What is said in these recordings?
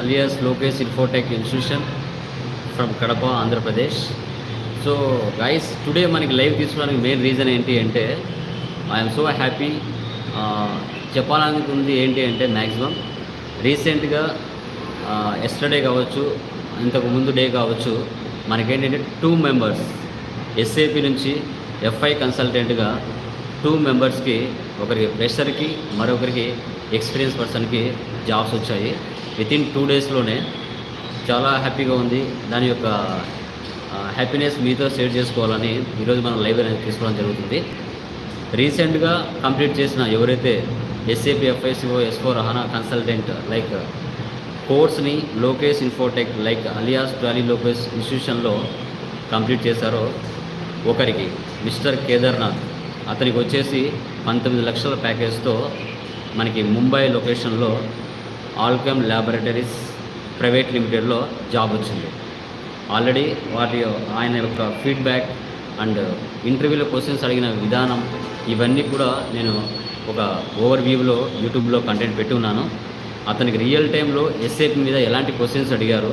Alias Lokesh infotech institution from Kadapa Andhra Pradesh so guys today మనకి live తీసుకోవడానికి main reason ఏంటి అంటే I'm so happy చెప్పాలనుకుంది ఏంటి అంటే మ్యాక్సిమం రీసెంట్గా ఎస్టర్డే కావచ్చు ఇంతకు ముందు డే కావచ్చు మనకేంటంటే టూ మెంబర్స్ ఎస్ఏపి నుంచి ఎఫ్ఐ కన్సల్టెంట్గా టూ మెంబర్స్కి ఒకరికి ప్రెషర్కి మరొకరికి ఎక్స్పీరియన్స్ పర్సన్కి జాబ్స్ వచ్చాయి. విత్ ఇన్ టూ డేస్లోనే చాలా హ్యాపీగా ఉంది. దాని యొక్క హ్యాపీనెస్ మీతో షేర్ చేసుకోవాలని ఈరోజు మనం లైవ్ అనేది తీసుకోవడం జరుగుతుంది. రీసెంట్గా కంప్లీట్ చేసిన ఎవరైతే SAP FICO S four HANA consultant like కోర్స్ని Lokesh infotech like alias Tally Lokesh ఇన్స్టిట్యూషన్లో complete చేశారో ఒకరికి మిస్టర్ కేదార్నాథ్. అతనికి వచ్చేసి పంతొమ్మిది లక్షల ప్యాకేజ్తో మనకి ముంబై లొకేషన్లో ఆల్కమ్ ల్యాబొరేటరీస్ ప్రైవేట్ లిమిటెడ్లో జాబ్ వచ్చింది. ఆల్రెడీ వాటి ఆయన యొక్క ఫీడ్బ్యాక్ అండ్ ఇంటర్వ్యూలో క్వశ్చన్స్ అడిగిన విధానం ఇవన్నీ కూడా నేను ఒక ఓవర్ వ్యూలో యూట్యూబ్లో కంటెంట్ పెట్టి ఉన్నాను. అతనికి రియల్ టైంలో ఎస్ఏపి మీద ఎలాంటి క్వశ్చన్స్ అడిగారు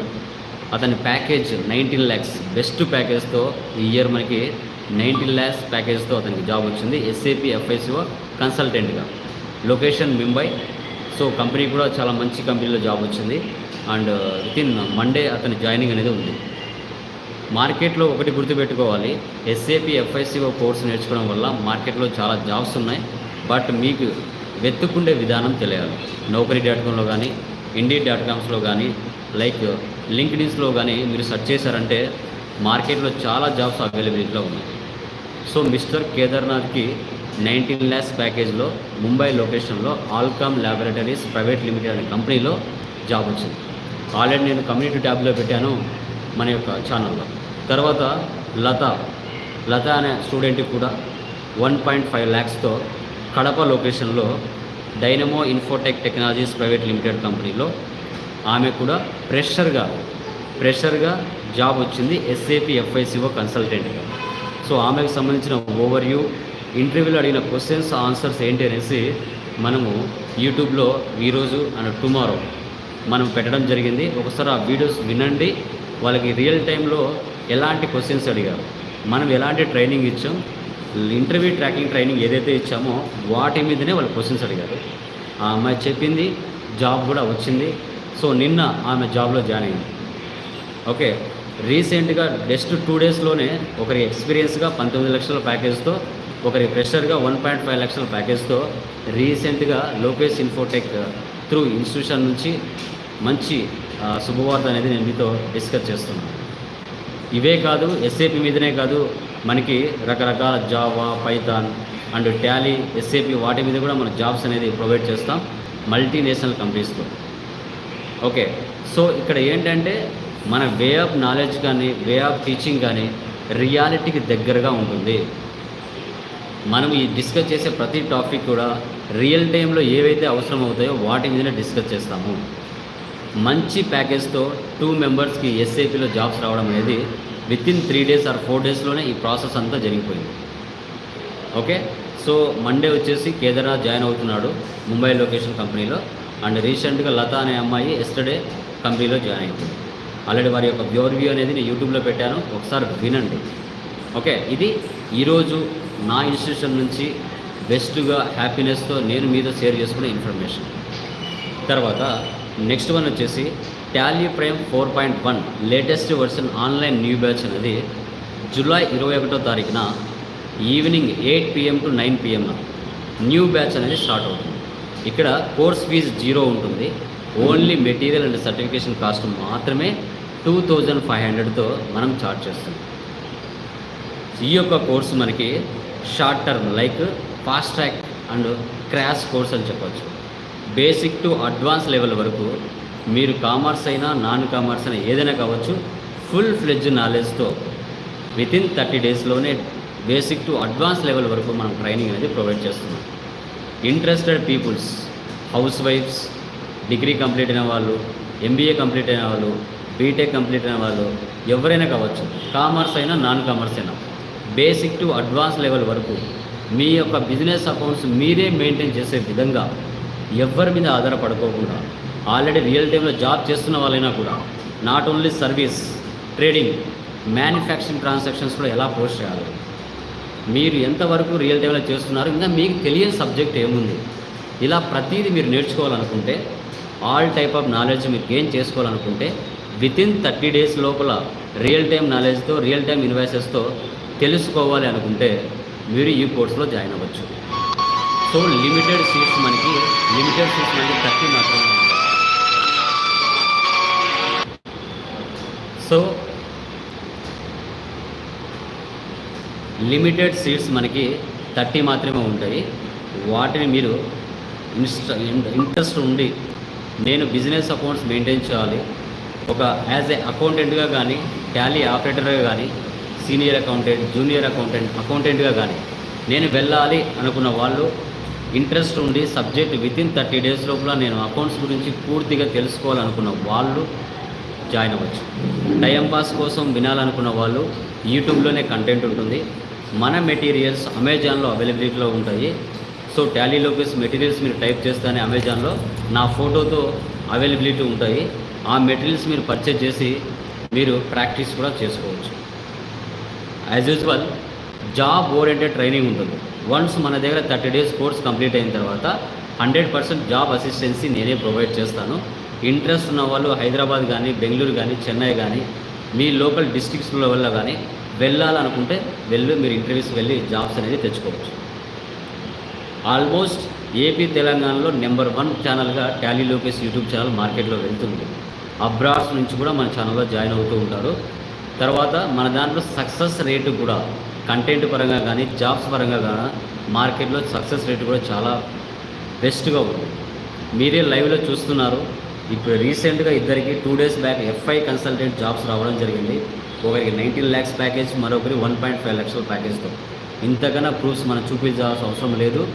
అతని ప్యాకేజ్ నైన్టీన్ ల్యాక్స్ బెస్ట్ ప్యాకేజ్తో ఈ ఇయర్ మనకి నైన్టీన్ ల్యాక్స్ ప్యాకేజ్తో అతనికి జాబ్ వచ్చింది. ఎస్ఏపి ఎఫ్ఐసిఓ కన్సల్టెంట్గా. లొకేషన్ ముంబై సో కంపెనీ కూడా చాలా మంచి కంపెనీలో జాబ్ వచ్చింది. అండ్ విత్ ఇన్ మండే అతని జాయినింగ్ అనేది ఉంది. మార్కెట్లో ఒకటి గుర్తుపెట్టుకోవాలి. ఎస్ఏపి ఎఫ్ఐసిఓ కోర్స్ నేర్చుకోవడం వల్ల మార్కెట్లో చాలా జాబ్స్ ఉన్నాయి. బట్ మీకు వెతుక్కుండే విధానం తెలియాలి. నౌకరీ డాట్ కామ్లో కానీ ఇండీ డాట్ కామ్స్లో కానీ లైక్ లింక్డిన్స్లో కానీ మీరు సెర్చ్ చేశారంటే మార్కెట్లో చాలా జాబ్స్ అవైలబిలిటీలో ఉన్నాయి. సో మిస్టర్ కేదార్నాథ్కి నైన్టీన్ ల్యాక్స్ ప్యాకేజ్లో ముంబై లొకేషన్లో ఆల్కామ్ ల్యాబొరేటరీస్ ప్రైవేట్ లిమిటెడ్ అనే కంపెనీలో జాబ్ వచ్చింది. ఆల్రెడీ నేను కమ్యూనిటీ ట్యాబ్లో పెట్టాను మన యొక్క ఛానల్లో. తర్వాత లత లత అనే స్టూడెంట్కి కూడా వన్ పాయింట్ ఫైవ్ ల్యాక్స్తో కడప లొకేషన్లో Dynamo Infotech Technologies Private Limited కంపెనీలో ఆమె కూడా ప్రెషర్గా ప్రెషర్గా జాబ్ వచ్చింది ఎస్ఏపి ఎఫ్ఐసిఓ కన్సల్టెంట్గా. సో ఆమెకు సంబంధించిన ఓవర్వ్యూ ఇంటర్వ్యూలో అడిగిన క్వశ్చన్స్ ఆన్సర్స్ ఏంటి అనేసి మనము యూట్యూబ్లో ఈరోజు అండ్ టుమారో మనం పెట్టడం జరిగింది. ఒకసారి ఆ వీడియోస్ వినండి. వాళ్ళకి రియల్ టైంలో ఎలాంటి క్వశ్చన్స్ అడిగారు మనం ఎలాంటి ట్రైనింగ్ ఇచ్చాం ఇంటర్వ్యూ ట్రాకింగ్ ట్రైనింగ్ ఏదైతే ఇచ్చామో వాటి మీదనే వాళ్ళు క్వశ్చన్స్ అడిగారు. ఆ అమ్మాయి చెప్పింది జాబ్ కూడా వచ్చింది. సో నిన్న ఆమె జాబ్లో జాయిన్ అయింది. ఓకే రీసెంట్గా జస్ట్ టూ డేస్లోనే ఒకరి ఎక్స్పీరియన్స్గా పంతొమ్మిది లక్షల ప్యాకేజ్తో ఒకరి ఫ్రెషర్గా వన్ పాయింట్ ఫైవ్ లక్షల ప్యాకేజ్తో రీసెంట్గా లోకేష్ ఇన్ఫోటెక్ త్రూ ఇన్స్టిట్యూషన్ నుంచి మంచి uh, శుభవార్త అనేది నేను మీతో డిస్కస్ చేస్తున్నాను. ఇవే కాదు ఎస్ఏపి మీదనే కాదు మనకి రకరకాల Java Python and Tally SAP వాటి మీద కూడా మన జాబ్స్ అనేది ప్రొవైడ్ చేస్తాం మల్టీనేషనల్ కంపెనీస్లో ఓకే సో ఇక్కడ ఏంటంటే మన వే ఆఫ్ నాలెడ్జ్ కానీ వే ఆఫ్ టీచింగ్ కానీ రియాలిటీకి దగ్గరగా ఉంటుంది. మనం ఈ డిస్కస్ చేసే ప్రతి టాపిక్ కూడా రియల్ టైంలో ఏవైతే అవసరం అవుతాయో వాటి మీదనే డిస్కస్ చేస్తాము. మంచి ప్యాకేజ్తో టూ మెంబర్స్కి ఎస్ఏపీలో జాబ్స్ రావడం అనేది within three days or four డేస్లోనే ఈ ప్రాసెస్ అంతా జరిగిపోయింది. ఓకే? సో మండే వచ్చేసి కేదార్నాథ్ జాయిన్ అవుతున్నాడు ముంబై లొకేషన్ కంపెనీలో. అండ్ రీసెంట్గా లత అనే అమ్మాయి ఎస్టర్డే కంపెనీలో జాయిన్ అయింది. ఆల్రెడీ వారి యొక్క ప్యూర్ వ్యూ అనేది నేను యూట్యూబ్లో పెట్టాను. ఒకసారి వినండి. ఓకే? ఇది ఈరోజు నా ఇన్స్టిట్యూషన్ నుంచి బెస్ట్గా హ్యాపీనెస్తో నేను మీతో షేర్ చేసుకునే ఇన్ఫర్మేషన్. తర్వాత నెక్స్ట్ వన్ వచ్చేసి Tally prime four point one latest version online new batch అనేది జూలై ఇరవై ఒకటో తారీఖున evening eight PM to nine పిఎంన new batch అనేది స్టార్ట్ అవుతుంది. ఇక్కడ కోర్స్ ఫీజు జీరో ఉంటుంది. Only material and certification cost మాత్రమే టూ థౌజండ్ ఫైవ్ హండ్రెడ్తో మనం చార్జ్ చేస్తాం ఈ యొక్క కోర్సు మనకి short term like fast track and crash course అని చెప్పచ్చు. బేసిక్ టు అడ్వాన్స్ లెవెల్ వరకు మీరు కామర్స్ అయినా నాన్ కామర్స్ అయినా ఏదైనా కావచ్చు ఫుల్ ఫ్లెడ్జ్ నాలెడ్జ్తో విత్ ఇన్ థర్టీ డేస్లోనే బేసిక్ టు అడ్వాన్స్ లెవెల్ వరకు మనం ట్రైనింగ్ అనేది ప్రొవైడ్ చేస్తున్నాం. ఇంట్రెస్టెడ్ పీపుల్స్ హౌస్ వైఫ్స్ డిగ్రీ కంప్లీట్ అయిన వాళ్ళు ఎంబీఏ కంప్లీట్ అయిన వాళ్ళు బీటెక్ కంప్లీట్ అయిన వాళ్ళు ఎవరైనా కావచ్చు కామర్స్ అయినా నాన్ కామర్స్ అయినా. బేసిక్ టు అడ్వాన్స్ లెవెల్ వరకు మీ యొక్క బిజినెస్ అకౌంట్స్ మీరే మెయింటైన్ చేసే విధంగా ఎవరి మీద ఆధారపడుకోకుండా ఆల్రెడీ రియల్ టైంలో జాబ్ చేస్తున్న వాళ్ళైనా కూడా not only service trading manufacturing transactions కూడా ఎలా పోస్ట్ చేయాలి? మీరు ఎంతవరకు రియల్ టైంలో చేస్తున్నారు? ఇంకా మీకు తెలియని సబ్జెక్ట్ ఏముంది? ఇలా ప్రతిదీ మీరు నేర్చుకోవాలనుకుంటే ఆల్ టైప్ ఆఫ్ నాలెడ్జ్ మీరు గెయిన్ చేసుకోవాలనుకుంటే వితిన్ థర్టీ డేస్ లోపల రియల్ టైం నాలెడ్జ్తో రియల్ టైం ఇన్వాయిసెస్తో తెలుసుకోవాలి అనుకుంటే మీరు ఈ కోర్సులో జాయిన్ అవ్వచ్చు. సో లిమిటెడ్ సీట్స్ మనకి లిమిటెడ్ సీట్స్ మనకి థర్టీ మాత్రమే సో లిమిటెడ్ సీట్స్ మనకి థర్టీ మాత్రమే ఉంటాయి. వాటిని మీరు ఇన్స్ట ఇంట్రెస్ట్ ఉండి నేను బిజినెస్ అకౌంట్స్ మెయింటైన్ చేయాలి. ఒక యాజ్ ఏ అకౌంటెంట్గా కానీ టాలీ ఆపరేటర్గా కానీ సీనియర్ అకౌంటెంట్ జూనియర్ అకౌంటెంట్ అకౌంటెంట్గా కానీ నేను వెళ్ళాలి అనుకున్న వాళ్ళు ఇంట్రెస్ట్ ఉండి సబ్జెక్ట్ వితిన్ థర్టీ డేస్ లోపల నేను అకౌంట్స్ గురించి పూర్తిగా తెలుసుకోవాలనుకున్న వాళ్ళు జాయిన్ అవ్వచ్చు. టైం పాస్ కోసం వినాలనుకున్న వాళ్ళు యూట్యూబ్లోనే కంటెంట్ ఉంటుంది. మన మెటీరియల్స్ అమెజాన్లో అవైలబిలిటీలో ఉంటాయి. సో టాలీలోకి మెటీరియల్స్ మీరు టైప్ చేస్తేనే అమెజాన్లో నా ఫోటోతో అవైలబిలిటీ ఉంటాయి. ఆ మెటీరియల్స్ మీరు పర్చేజ్ చేసి మీరు ప్రాక్టీస్ కూడా చేసుకోవచ్చు. As usual job oriented training ఉంటుంది. వన్స్ మన దగ్గర థర్టీ డేస్ కోర్స్ కంప్లీట్ అయిన తర్వాత హండ్రెడ్ పర్సెంట్ జాబ్ అసిస్టెన్సీ నేనే ప్రొవైడ్ చేస్తాను. ఇంట్రెస్ట్ ఉన్న వాళ్ళు హైదరాబాద్ కానీ బెంగళూరు కానీ చెన్నై కానీ మీ లోకల్ డిస్ట్రిక్ట్స్లో వల్ల కానీ వెళ్ళాలనుకుంటే వెళ్ళి మీరు ఇంటర్వ్యూస్ వెళ్ళి జాబ్స్ అనేది తెచ్చుకోవచ్చు. ఆల్మోస్ట్ ఏపీ తెలంగాణలో నెంబర్ వన్ ఛానల్గా టాలీ లోకేష్ యూట్యూబ్ ఛానల్ మార్కెట్లో వెళ్తుంది. అబ్రాడ్స్ నుంచి కూడా మన ఛానల్లో జాయిన్ అవుతూ ఉంటారు. తర్వాత మన దాంట్లో సక్సెస్ రేటు కూడా కంటెంట్ పరంగా కానీ జాబ్స్ పరంగా కానీ మార్కెట్లో సక్సెస్ రేటు కూడా చాలా బెస్ట్గా ఉంది. మీరే లైవ్లో చూస్తున్నారు. ఇప్పుడు రీసెంట్గా ఇద్దరికి two days back FI consultant jobs రావడం జరిగింది. ఒకరికి నైన్టీన్ ల్యాక్స్ ప్యాకేజ్ మరొకరి వన్ పాయింట్ ఫైవ్ లక్షల ప్యాకేజ్తో ఇంతకన్నా ప్రూఫ్స్ మనం చూపించాల్సిన అవసరం లేదు.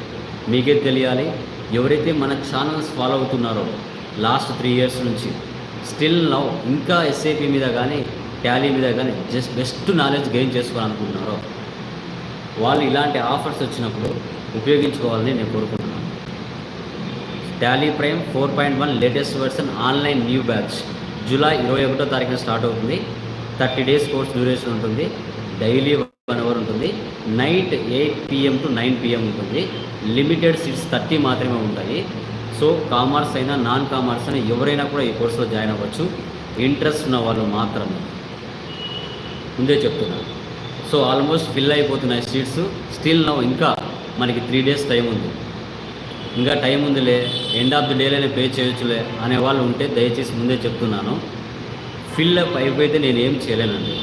మీకే తెలియాలి. ఎవరైతే మన ఛానల్స్ ఫాలో అవుతున్నారో లాస్ట్ త్రీ ఇయర్స్ నుంచి స్టిల్ నౌ ఇంకా ఎస్ఏపీ మీద కానీ ట్యాలీ మీద కానీ జస్ట్ బెస్ట్ నాలెడ్జ్ గెయిన్ చేసుకోవాలనుకుంటున్నారో వాళ్ళు ఇలాంటి ఆఫర్స్ వచ్చినప్పుడు ఉపయోగించుకోవాలని నేను కోరుకుంటున్నాను. Tally prime four point one latest version online new batch July ఇరవై ఒకటో తారీఖున స్టార్ట్ అవుతుంది. థర్టీ డేస్ కోర్స్ డ్యూరేషన్ ఉంటుంది. డైలీ వన్ అవర్ ఉంటుంది. Night eight PM to nine PM ఉంటుంది. లిమిటెడ్ సీట్స్ థర్టీ మాత్రమే ఉంటాయి. సో కామర్స్ అయినా నాన్ కామర్స్ అయినా ఎవరైనా కూడా ఈ కోర్సులో జాయిన్ అవ్వచ్చు. ఇంట్రెస్ట్ ఉన్న వాళ్ళు మాత్రమే. ముందే చెప్తున్నాను సో ఆల్మోస్ట్ ఫిల్ అయిపోతున్నాయి సీట్స్ స్టిల్ నో ఇంకా మనకి త్రీ డేస్ టైం ఉంది. ఇంకా టైం ఉందిలే ఎండ్ ఆఫ్ ది డేలోనే పే చేయొచ్చులే అనే వాళ్ళు ఉంటే దయచేసి ముందే చెప్తున్నాను. ఫిల్ అప్ అయిపోయితే నేను ఏం చేయలేనండి.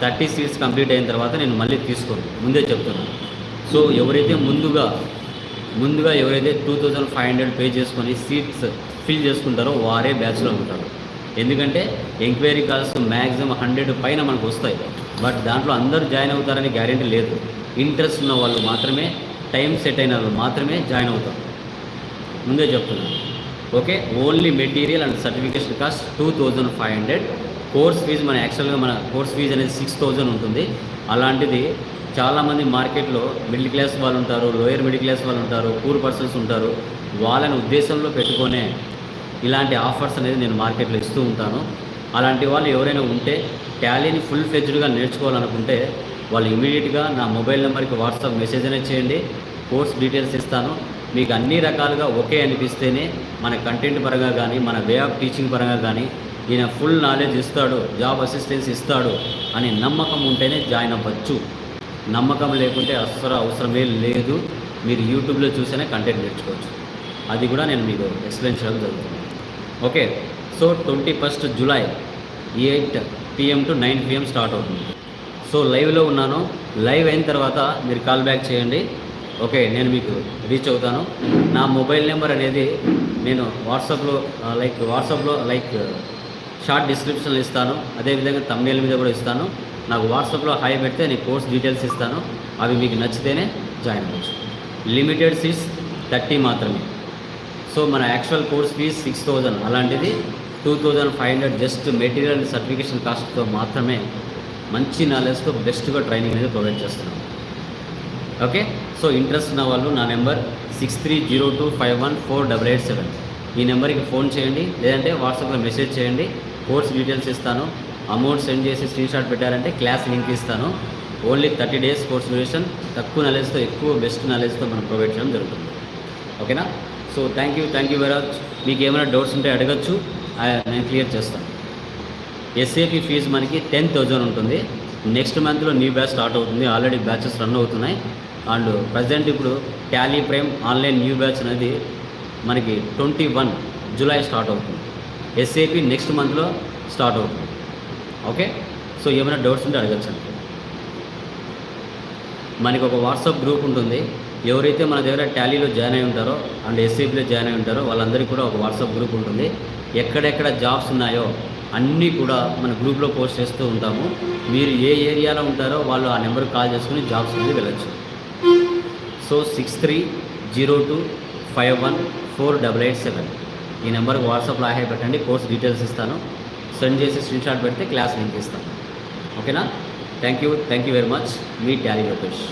థర్టీ సీట్స్ కంప్లీట్ అయిన తర్వాత నేను మళ్ళీ తీసుకోను. ముందే చెప్తున్నాను సో ఎవరైతే ముందుగా ముందుగా ఎవరైతే two thousand five hundred pay చేసుకొని సీట్స్ ఫిల్ చేసుకుంటారో వారే బ్యాచ్లో ఉంటారు. ఎందుకంటే ఎంక్వైరీ కాల్స్ మ్యాక్సిమం హండ్రెడ్ పైన మనకు వస్తాయి. బట్ దాంట్లో అందరూ జాయిన్ అవుతారని గ్యారెంటీ లేదు. ఇంట్రెస్ట్ ఉన్న వాళ్ళు మాత్రమే టైం సెట్ అయిన వాళ్ళు మాత్రమే జాయిన్ అవుతారు. ముందే చెప్తున్నాను okay only material and certification cost two thousand five hundred. Course fees మన యాక్చువల్గా మన కోర్స్ ఫీజు అనేది సిక్స్ థౌజండ్ ఉంటుంది. అలాంటిది చాలామంది మార్కెట్లో మిడిల్ క్లాస్ వాళ్ళు ఉంటారు లోయర్ మిడిల్ క్లాస్ వాళ్ళు ఉంటారు పూర్ పర్సన్స్ ఉంటారు. వాళ్ళని ఉద్దేశంలో పెట్టుకొనే ఇలాంటి ఆఫర్స్ అనేది నేను మార్కెట్లో ఇస్తూ ఉంటాను. అలాంటి వాళ్ళు ఎవరైనా ఉంటే టాలీని ఫుల్ ఫ్లెజ్డ్గా నేర్చుకోవాలనుకుంటే వాళ్ళు ఇమీడియట్గా నా మొబైల్ నెంబర్కి వాట్సాప్ మెసేజ్ అనేది చేయండి. కోర్స్ డీటెయిల్స్ ఇస్తాను. మీకు అన్ని రకాలుగా ఓకే అనిపిస్తేనే మన కంటెంట్ పరంగా కానీ మన వే ఆఫ్ టీచింగ్ పరంగా కానీ ఈయన ఫుల్ నాలెడ్జ్ ఇస్తాడు జాబ్ అసిస్టెన్స్ ఇస్తాడు అనే నమ్మకం ఉంటేనే జాయిన్ అవ్వచ్చు. నమ్మకం లేకుంటే అసలు అవసరమే లేదు. మీరు యూట్యూబ్లో చూసేనే కంటెంట్ నేర్చుకోవచ్చు. అది కూడా నేను మీకు ఎక్స్ప్లెయిన్ చేయడం జరుగుతుంది. Okay. So twenty first July eight PM to nine PM start అవుతుంది. సో లైవ్లో ఉన్నాను. లైవ్ అయిన తర్వాత మీరు కాల్ బ్యాక్ చేయండి. ఓకే నేను మీకు రీచ్ అవుతాను. నా మొబైల్ నెంబర్ అనేది నేను వాట్సాప్లో లైక్ వాట్సాప్లో లైక్ షార్ట్ డిస్క్రిప్షన్ ఇస్తాను. అదేవిధంగా తమిళ మీద కూడా ఇస్తాను. నాకు వాట్సాప్లో హాయ్ పెడితే నేను కోర్స్ డీటెయిల్స్ ఇస్తాను. అవి మీకు నచ్చితేనే జాయిన్ అవ్వచ్చు. లిమిటెడ్ సీట్స్ థర్టీ మాత్రమే. సో మన actual course fee six thousand అలాంటిది two thousand five hundred just material certification కాస్ట్తో మాత్రమే మంచి నాలెడ్జ్తో బెస్ట్గా ట్రైనింగ్ అనేది ప్రొవైడ్ చేస్తున్నాం. ఓకే సో ఇంట్రెస్ట్ ఉన్న వాళ్ళు నా number six three zero two five one four double eight seven ఈ నెంబర్కి ఫోన్ చేయండి. లేదంటే వాట్సాప్లో మెసేజ్ చేయండి. కోర్స్ డీటెయిల్స్ ఇస్తాను. అమౌంట్ సెండ్ చేసి స్క్రీన్ షాట్ పెట్టారంటే క్లాస్ లింక్ ఇస్తాను. Only thirty days course duration తక్కువ నాలెడ్జ్తో ఎక్కువ బెస్ట్ నాలెడ్జ్తో మనం ప్రొవైడ్ చేయడం జరుగుతుంది. ఓకేనా so thank you thank you very much మీకు ఏమైనా డౌట్స్ ఉంటే అడగచ్చు. నేను క్లియర్ చేస్తాను. ఎస్ఏపి ఫీజు మనకి టెన్ థౌజండ్ ఉంటుంది. నెక్స్ట్ మంత్లో న్యూ బ్యాచ్ స్టార్ట్ అవుతుంది. ఆల్రెడీ బ్యాచెస్ రన్ అవుతున్నాయి. అండ్ ప్రజెంట్ ఇప్పుడు Tally prime online new batch అనేది మనకి ట్వంటీ వన్ జూలై స్టార్ట్ అవుతుంది ఎస్ఏపి నెక్స్ట్ మంత్లో స్టార్ట్ అవుతుంది. ఓకే సో ఏమైనా డౌట్స్ ఉంటే అడగచ్చండి. మనకి ఒక వాట్సాప్ గ్రూప్ ఉంటుంది. ఎవరైతే మన దగ్గర టాలీలో జాయిన్ అయి ఉంటారో అండ్ ఎస్సీపీలో జాయిన్ అయి ఉంటారో వాళ్ళందరికీ కూడా ఒక వాట్సాప్ గ్రూప్ ఉంటుంది. ఎక్కడెక్కడ జాబ్స్ ఉన్నాయో అన్నీ కూడా మన గ్రూప్లో పోస్ట్ చేస్తూ ఉంటాము. మీరు ఏ ఏరియాలో ఉంటారో వాళ్ళు ఆ నెంబర్కి కాల్ చేసుకుని జాబ్స్ అనేది వెళ్ళచ్చు. So six three zero two five one four double eight seven ఈ నెంబర్కి వాట్సాప్లో హాయ్ పెట్టండి. కోర్స్ డీటెయిల్స్ ఇస్తాను. సెండ్ చేసి స్క్రీన్ షాట్ పెడితే క్లాస్ లింక్ ఇస్తాను. ఓకేనా? Thank you. Thank you very much. Me Tally Lokesh.